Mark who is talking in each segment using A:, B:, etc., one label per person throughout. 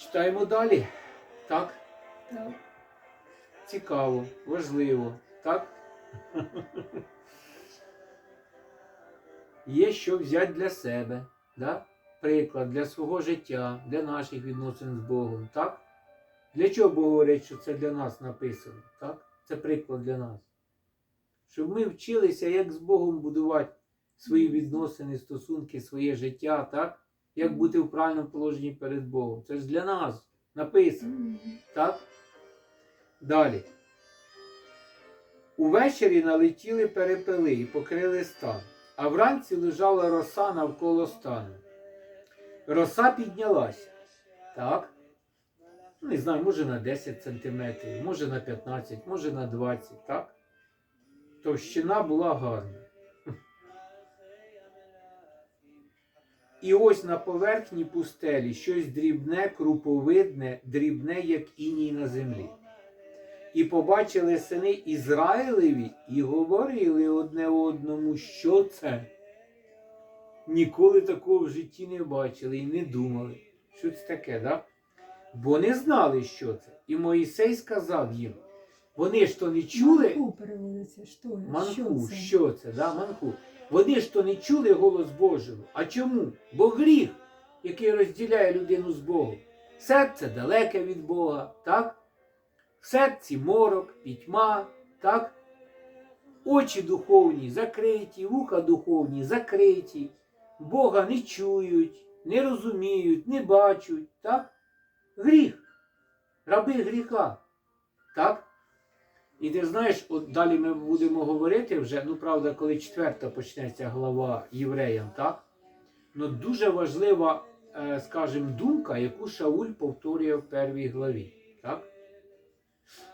A: Читаємо далі. Так?
B: Так.
A: Цікаво, важливо, так? Є що взяти для себе, да? приклад для свого життя, для наших відносин з Богом, так? Для чого Бог говорить, що це для нас написано? Так? Це приклад для нас. Щоб ми вчилися, як з Богом будувати свої відносини, стосунки, своє життя, так? Як бути в правильному положенні перед Богом. Це ж для нас написано. Так? Далі. Увечері налетіли перепели і покрили стан, а вранці лежала роса навколо стану. Роса піднялася. Так? Не знаю, може на 10 сантиметрів, може на 15, може на 20, так? Товщина була гарна. І ось на поверхні пустелі щось дрібне, круповидне, дрібне, як іній на землі. І побачили сини Ізраїлеві і говорили одне одному, що це. Ніколи такого в житті не бачили і не думали, що це таке, да? бо не знали, що це. І Моїсей сказав їм: вони ж то не чули.
B: Манку переводиться. Що?
A: Манку,
B: що це?
A: що це, да, манку. Вони ж то не чули голос Божого. А чому? Бо гріх, який розділяє людину з Богом. Серце далеке від Бога, так? В серці морок, пітьма, так? Очі духовні закриті, вуха духовні закриті, Бога не чують, не розуміють, не бачать, так? Гріх. Раби гріха. Так? І ти знаєш, от далі ми будемо говорити вже, ну правда, коли четверта почнеться глава євреям, так? Ну дуже важлива, е, скажімо, думка, яку Шауль повторює в первій главі. Так?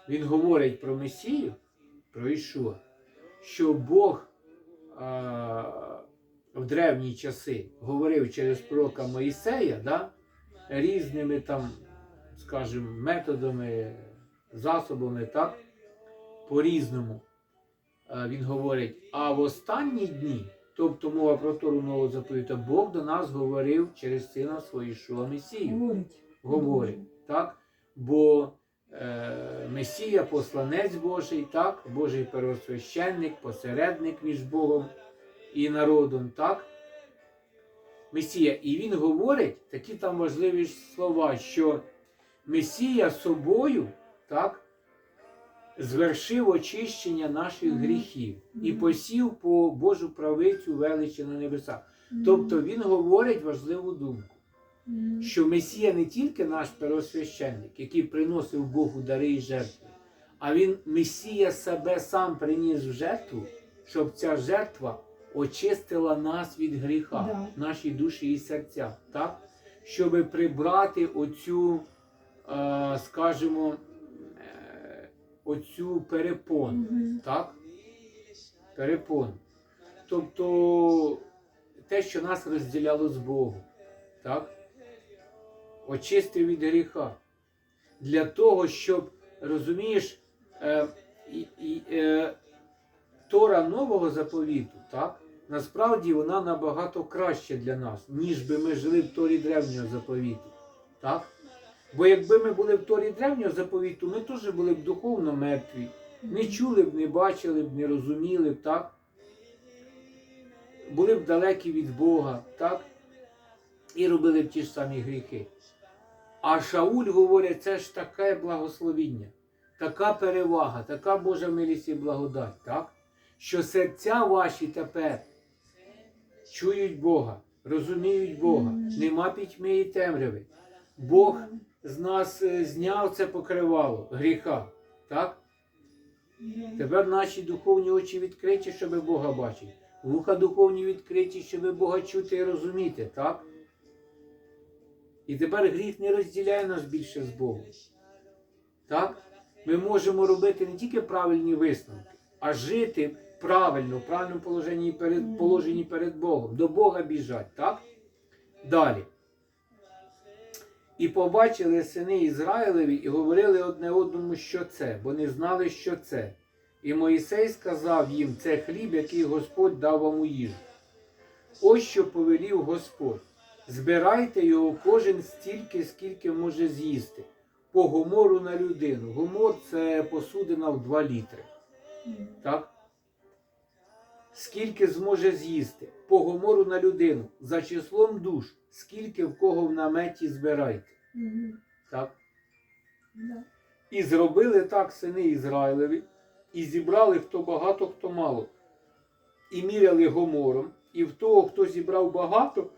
A: Він говорить про Месію, про Ішуа, що Бог е, в древні часи говорив через пророка Моїсея, да? різними там, скажімо, методами, засобами, так? По-різному. Е, Він говорить, а в останні дні, тобто мова про Тору нового заповіта, Бог до нас говорив через сина свого Месію.
B: Говорить.
A: Говорить, так? Бо е, Месія посланець Божий, так? Божий первосвященник, посередник між Богом і народом, так? Месія. І він говорить такі там важливі слова, що Месія собою, так? Звершив очищення наших гріхів і посів по Божу правицю величі на небесах. Тобто він говорить важливу думку, що Месія не тільки наш первосвященник, який приносив Богу дари і жертви, а він Месія себе сам приніс в жертву, щоб ця жертва очистила нас від гріха,
B: Да.
A: наші душі і серця, так? щоб прибрати оцю, е, скажімо, оцю перепону.
B: Мгм.
A: Так? Перепон. Тобто те, що нас розділяло з Богом. Так? Очистив від гріха. Для того, щоб, розумієш, е, і, е, Тора нового заповіту, так? насправді вона набагато краще для нас, ніж би ми жили в Торі древнього заповіту. Так? Бо якби ми були в Торі древнього заповіту, ми теж були б духовно мертві. Не чули б, не бачили б, не розуміли б, так? Були б далекі від Бога, так? І робили б ті ж самі гріхи. А Шауль говорить, це ж таке благословіння, така перевага, така Божа милість і благодать, так? Що серця ваші тепер чують Бога, розуміють Бога, нема пітьми і темряви. Бог з нас е, зняв це покривало гріха, так? Тепер наші духовні очі відкриті, щоб Бога бачити. Вуха духовні відкриті, щоб Бога чути і розуміти, так? І тепер гріх не розділяє нас більше з Богом. Так? Ми можемо робити не тільки правильні висновки, а жити правильно, в правильному положенні перед, положенні перед Богом. До Бога біжать, так? Далі. І побачили сини Ізраїлеві і говорили одне одному, що це, бо не знали, що це. І Моїсей сказав їм, це хліб, який Господь дав вам у їжу. Ось що повелів Господь. Збирайте його кожен стільки, скільки може з'їсти. По гомору на людину. Гомор це посудина в 2 літри. Так? Скільки зможе з'їсти? По гомору на людину. За числом душ, скільки в кого в наметі збирайте.
B: Мгм.
A: Так?
B: Да.
A: І зробили так сини Ізраїлеві, і зібрали хто багато, хто мало. І міряли гомором, і в того, хто зібрав багато,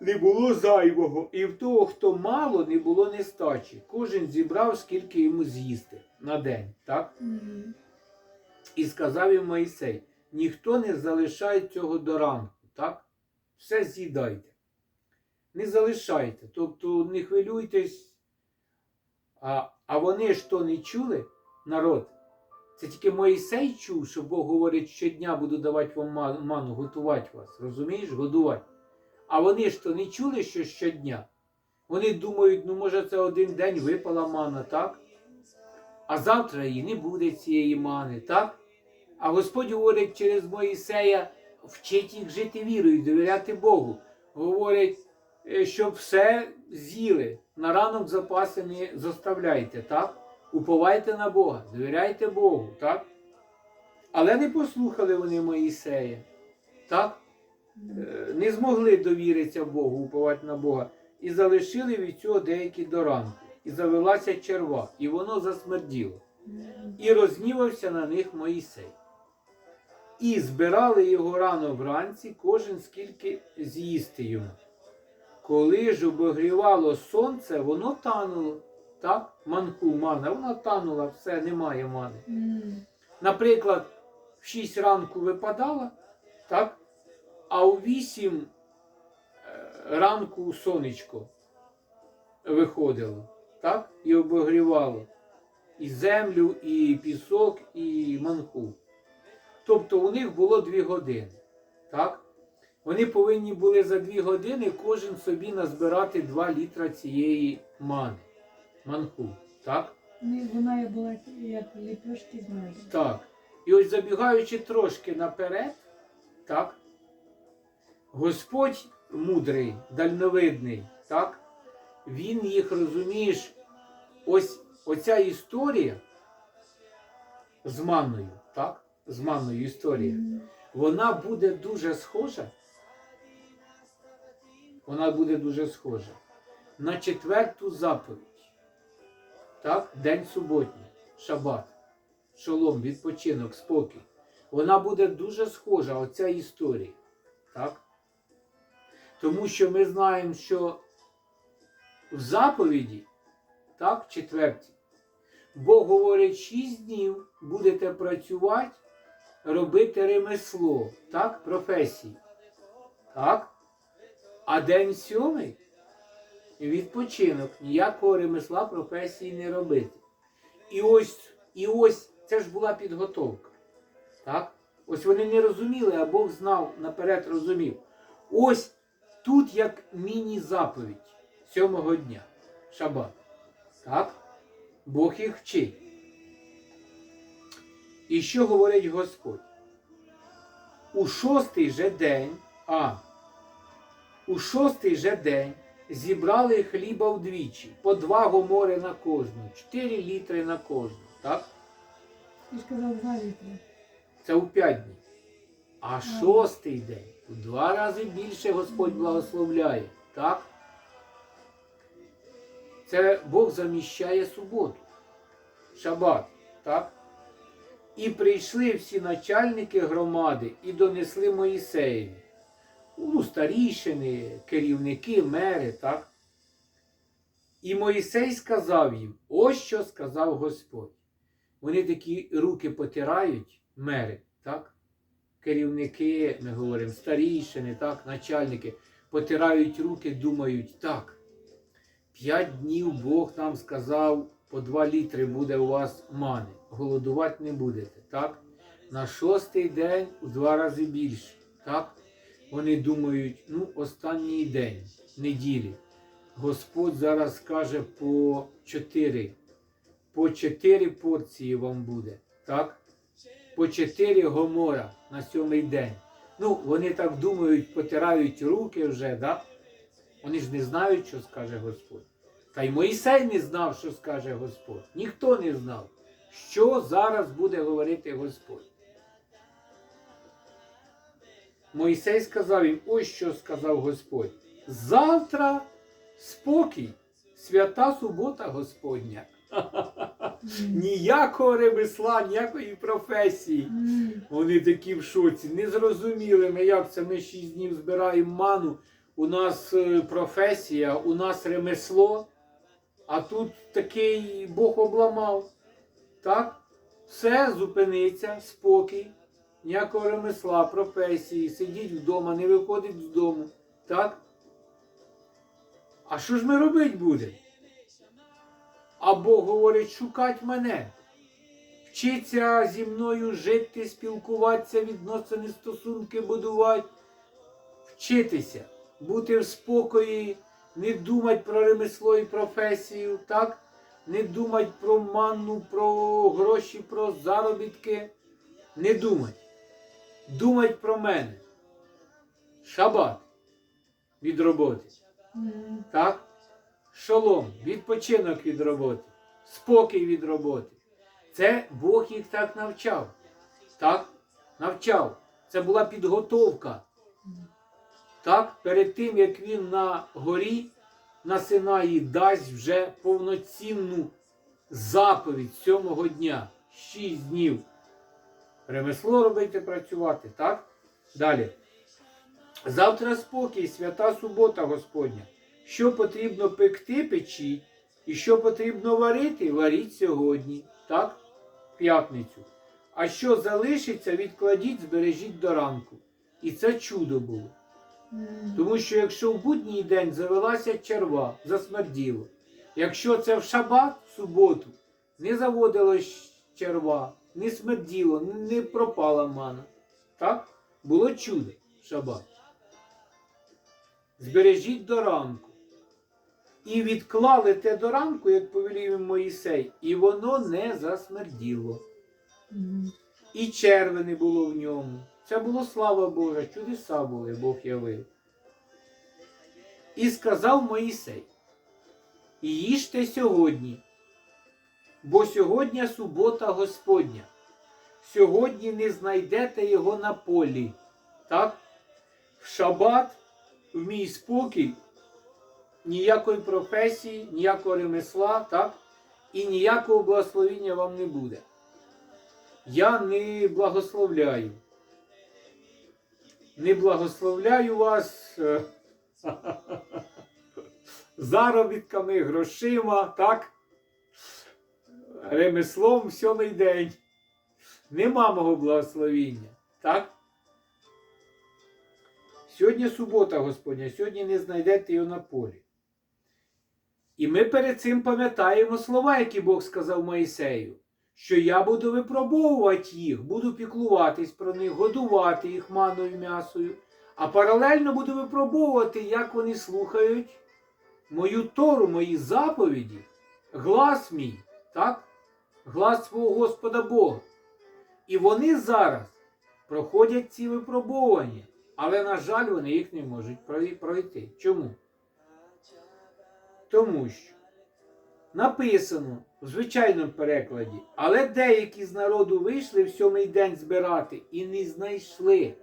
A: не було зайвого, і в того, хто мало, не було нестачі. Кожен зібрав, скільки йому з'їсти на день. Так?
B: Мгм.
A: І сказав їм Моїсей: ніхто не залишає цього до ранку, так? Все з'їдайте. Не залишайте. Тобто не хвилюйтесь. А, а вони ж то не чули, народ. Це тільки Моїсей чув, що Бог говорить, щодня буду давати вам ману, готувати вас. Розумієш? Годувати. А вони ж то не чули, що щодня. Вони думають, ну може це один день випала мана, так? А завтра її не буде цієї мани, так? А Господь говорить через Моїсея, вчить їх жити вірою, довіряти Богу. Говорить, е, щоб все з'їли. На ранок запаси не заставляйте, так? Уповайте на Бога, довіряйте Богу, так? Але не послухали вони Моїсея, так? Е, Не змогли довіритися Богу, уповати на Бога. І залишили від цього деякі до ранку. І завелася черва, і воно засмерділо. І рознівався на них Моїсей. І збирали його рано вранці, кожен скільки з'їсти йому. Коли ж обогрівало сонце, воно тануло. Так? Манку, мана, вона танула, все, немає мани. Наприклад, в 6 ранку випадала, так? а у 8 е, ранку сонечко виходило, так? І обогрівало і землю, і пісок, і манку. Тобто у них було 2 години. Так? Вони повинні були за 2 години кожен собі назбирати 2 літра цієї мани. Манку. Так?
B: Ну, Вона була як ліпешки з медом.
A: Так. І ось забігаючи трошки наперед, так, Господь мудрий, дальновидний, так, Він їх розумієш, ось оця історія з манною, так, з манною історія, вона буде дуже схожа. Вона буде дуже схожа на четверту заповідь. Так, день суботній, шабат, шолом, відпочинок, спокій. Вона буде дуже схожа, оця історія. Так? Тому що ми знаємо, що в заповіді, так, четвертій, Бог говорить, шість днів будете працювати, робити ремесло, так, професії. Так? А день сьомий відпочинок, ніякого ремесла професії не робити. І ось, і ось це ж була підготовка. Так? Ось вони не розуміли, а Бог знав, наперед розумів. Ось тут як міні-заповідь сьомого дня, шабат. Так? Бог їх вчить. І що говорить Господь? У шостий же день, а у шостий же день зібрали хліба вдвічі, по два гомори на кожну, 4 літри на кожну. Так?
B: Ти ж казав два літри.
A: Це у п'ять днів. А шостий день у два рази більше Господь благословляє. Так? Це Бог заміщає суботу. Шабат. Так? І прийшли всі начальники громади і донесли Моїсеєві. Ну, старішини, керівники, мери, так? І Моїсей сказав їм: ось що сказав Господь. Вони такі руки потирають, мери, так? Керівники, ми говоримо, старішини, так, начальники, потирають руки, думають, так, п'ять днів Бог нам сказав, по два літри буде у вас мани. Голодувати не будете, так? На шостий день у два рази більше, так? Вони думають, ну, останній день неділі. Господь зараз каже по чотири. По чотири порції вам буде. Так? По чотири гомора на сьомий день. Ну, вони так думають, потирають руки вже, да? Вони ж не знають, що скаже Господь. Та й Моїсей не знав, що скаже Господь. Ніхто не знав, що зараз буде говорити Господь. Моїсей сказав їм, ось що сказав Господь. Завтра спокій, свята субота Господня. Ніякого ремесла, ніякої професії. Вони такі в шоці. Не зрозуміли ми, як це ми шість днів збираємо ману. У нас е, професія, у нас ремесло, а тут такий Бог обламав. Так? Все зупиниться, спокій, ніякого ремесла, професії, сидіть вдома, не виходить з дому. Так? А що ж ми робити будемо? А Бог говорить, шукать мене. Вчиться зі мною жити, спілкуватися, відносини, стосунки будувати, вчитися, бути в спокої, не думати про ремесло і професію, так? Не думати про манну, про гроші, про заробітки. Не думати. Думати про мене. Шабат від роботи. Так? Шолом, відпочинок від роботи, спокій від роботи. Це Бог їх так навчав. Так? Навчав. Це була підготовка. Так? Перед тим, як він на горі на Синаї дасть вже повноцінну заповідь сьомого дня, шість днів. Ремесло робити працювати, так? Далі. Завтра спокій, свята субота Господня. Що потрібно пекти, печіть, і що потрібно варити, варіть сьогодні, так? П'ятницю. А що залишиться, відкладіть, збережіть до ранку. І це чудо було. Тому що якщо в будній день завелася черва, засмерділо. Якщо це в шабат, в суботу, не заводилась черва, не смерділо, не пропала мана. Так? Було чудо в шабат. Збережіть до ранку. І відклали те до ранку, як повелів Моїсей, і воно не засмерділо. І черви не було в ньому. Це було слава Божа, чудеса були, Бог явив. І сказав Моїсей: їжте сьогодні, бо сьогодні субота Господня. Сьогодні не знайдете його на полі. Так? В шабат, в мій спокій, ніякої професії, ніякого ремесла, так? І ніякого благословення вам не буде. Я не благословляю. Не благословляю вас е, заробітками, грошима, так? Ремеслом в сьомий день. Нема мого благословіння, так? Сьогодні субота, Господня, сьогодні не знайдете його на полі. І ми перед цим пам'ятаємо слова, які Бог сказав Моїсею що я буду випробовувати їх, буду піклуватись про них, годувати їх маною м'ясою, а паралельно буду випробовувати, як вони слухають мою Тору, мої заповіді, глас мій, так? глас свого Господа Бога. І вони зараз проходять ці випробування, але, на жаль, вони їх не можуть пройти. Чому? Тому що написано в звичайному перекладі, але деякі з народу вийшли в сьомий день збирати і не знайшли,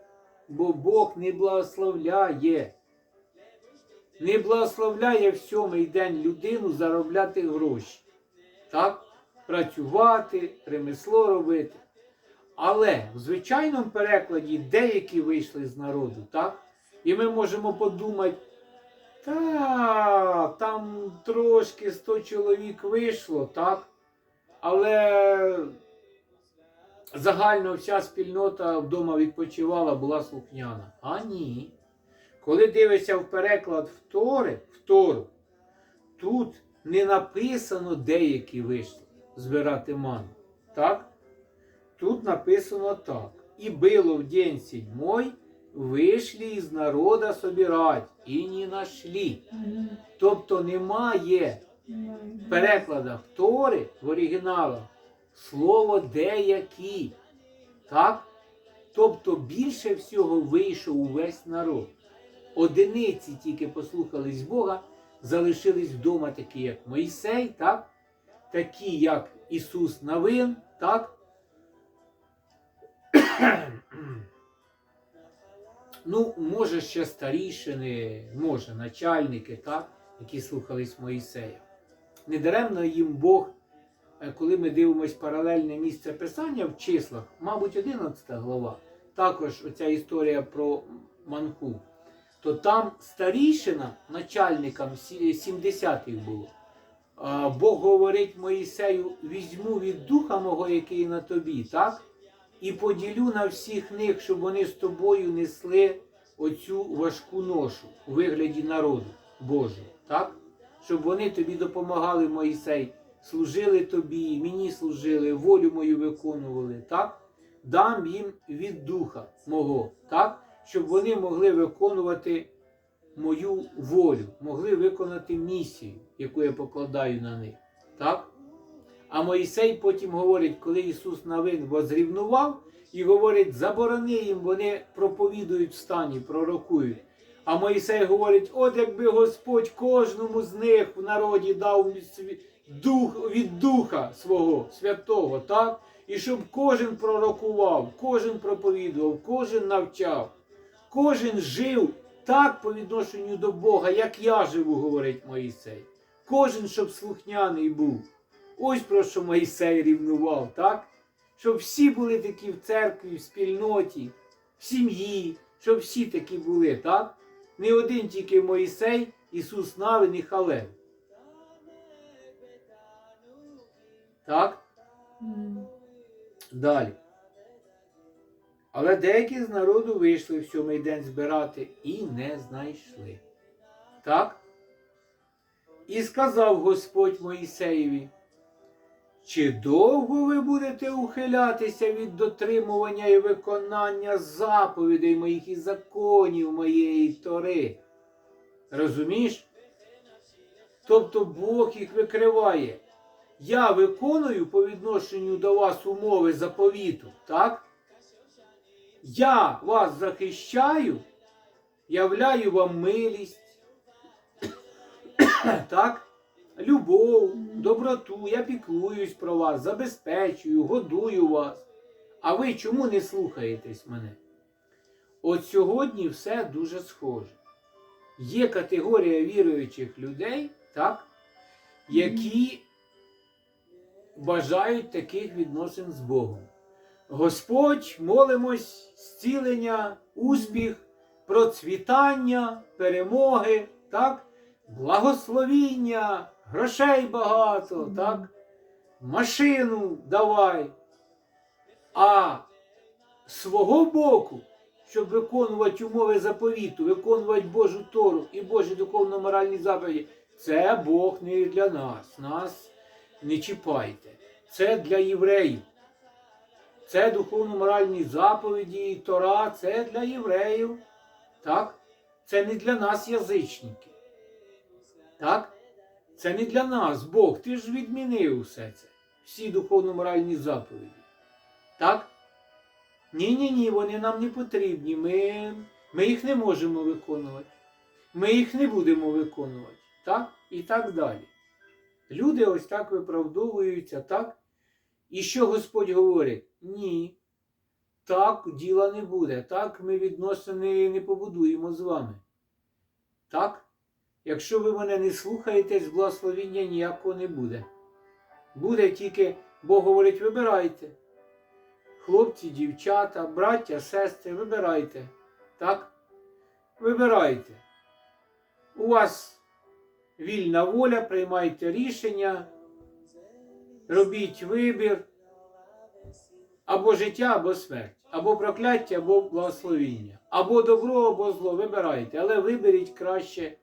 A: бо Бог не благословляє. Не благословляє в сьомий день людину заробляти гроші. Так? Працювати, ремесло робити. Але в звичайному перекладі деякі вийшли з народу, так? І ми можемо подумати, та, там трошки 100 чоловік вийшло, так? Але загально вся спільнота вдома відпочивала, була слухняна. А ні. Коли дивишся в переклад втори, втору, тут не написано деякі вийшли збирати ману. Так? Тут написано так. І було в день седьмой, вийшли із народа собирать, і не нашли. Тобто немає в перекладах Тори в оригіналах слово деякі. Так? Тобто більше всього вийшов увесь народ. одиниці тільки послухались Бога, залишились вдома, такі як Мойсей, так? такі як Ісус Навин, так? Ну, може, ще старішини, може, начальники, так, які слухались Моїсея. Недаремно їм Бог, е, коли ми дивимося паралельне місце писання в числах, мабуть, 11 глава, також оця історія про Манху, то там старішина начальникам 70-х було. Бог говорить Моїсею: візьму від духа мого, який на тобі, так? І поділю на всіх них, щоб вони з тобою несли оцю важку ношу у вигляді народу Божого, так? Щоб вони тобі допомагали, Моїсей, служили тобі, мені служили, волю мою виконували, так? Дам їм від духа мого, так? Щоб вони могли виконувати мою волю, могли виконати місію, яку я покладаю на них. Так? А Моїсей потім говорить, коли Ісус Навин возрівнував, і говорить, заборони їм, вони проповідують в стані, пророкують. А Моїсей говорить: от якби Господь кожному з них в народі дав дух від духа свого святого, так? І щоб кожен пророкував, кожен проповідував, кожен навчав, кожен жив так по відношенню до Бога, як я живу, говорить Моїсей. Кожен, щоб слухняний був. Ось про що Моїсей рівнував, так? Щоб всі були такі в церкві, в спільноті, в сім'ї, щоб всі такі були, так? Не один тільки Моїсей, Ісус Навин і Халев. Так?
B: М.
A: Далі. Але деякі з народу вийшли в сьомий день збирати і не знайшли. Так? І сказав Господь Моїсеєві, чи довго ви будете ухилятися від дотримування і виконання заповідей моїх і законів моєї Тори? Розумієш? Тобто Бог їх викриває. Я виконую по відношенню до вас умови заповіту, так? Я вас захищаю, являю вам милість, так? Любов, доброту, я піклуюсь про вас, забезпечую, годую вас. А ви чому не слухаєтесь мене? От сьогодні все дуже схоже. Є категорія віруючих людей, так, які бажають таких відносин з Богом. Господь, молимось, зцілення, успіх, процвітання, перемоги, так? благословіння, грошей багато, так? машину давай. А свого боку, щоб виконувати умови заповіту, виконувати Божу Тору і Божі духовно-моральні заповіді, це Бог не для нас. Нас не чіпайте. Це для євреїв. Це духовно-моральні заповіді, Тора, це для євреїв. Так? Це не для нас язичники. Так? Це не для нас, Бог. Ти ж відмінив все це. Всі духовно-моральні заповіді. Так? Ні, ні, ні, вони нам не потрібні. Ми, ми їх не можемо виконувати. Ми їх не будемо виконувати. Так? І так далі. Люди ось так виправдовуються, так? І що Господь говорить? Ні. Так діла не буде. Так ми відносини не побудуємо з вами. Так? Якщо ви мене не слухаєтесь, благословіння ніякого не буде. Буде тільки, Бог говорить, вибирайте. Хлопці, дівчата, браття, сестри, вибирайте. Так? Вибирайте. У вас вільна воля, приймайте рішення, робіть вибір. Або життя, або смерть, або прокляття, або благословіння, або добро, або зло. Вибирайте, але виберіть краще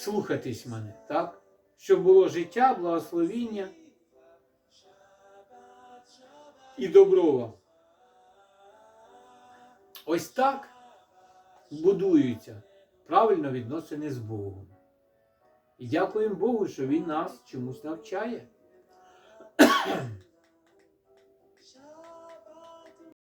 A: слухатись мене, так? Щоб було життя, благословіння і добро вам. Ось так будуються правильно відносини з Богом. І дякуємо Богу, що Він нас чомусь навчає.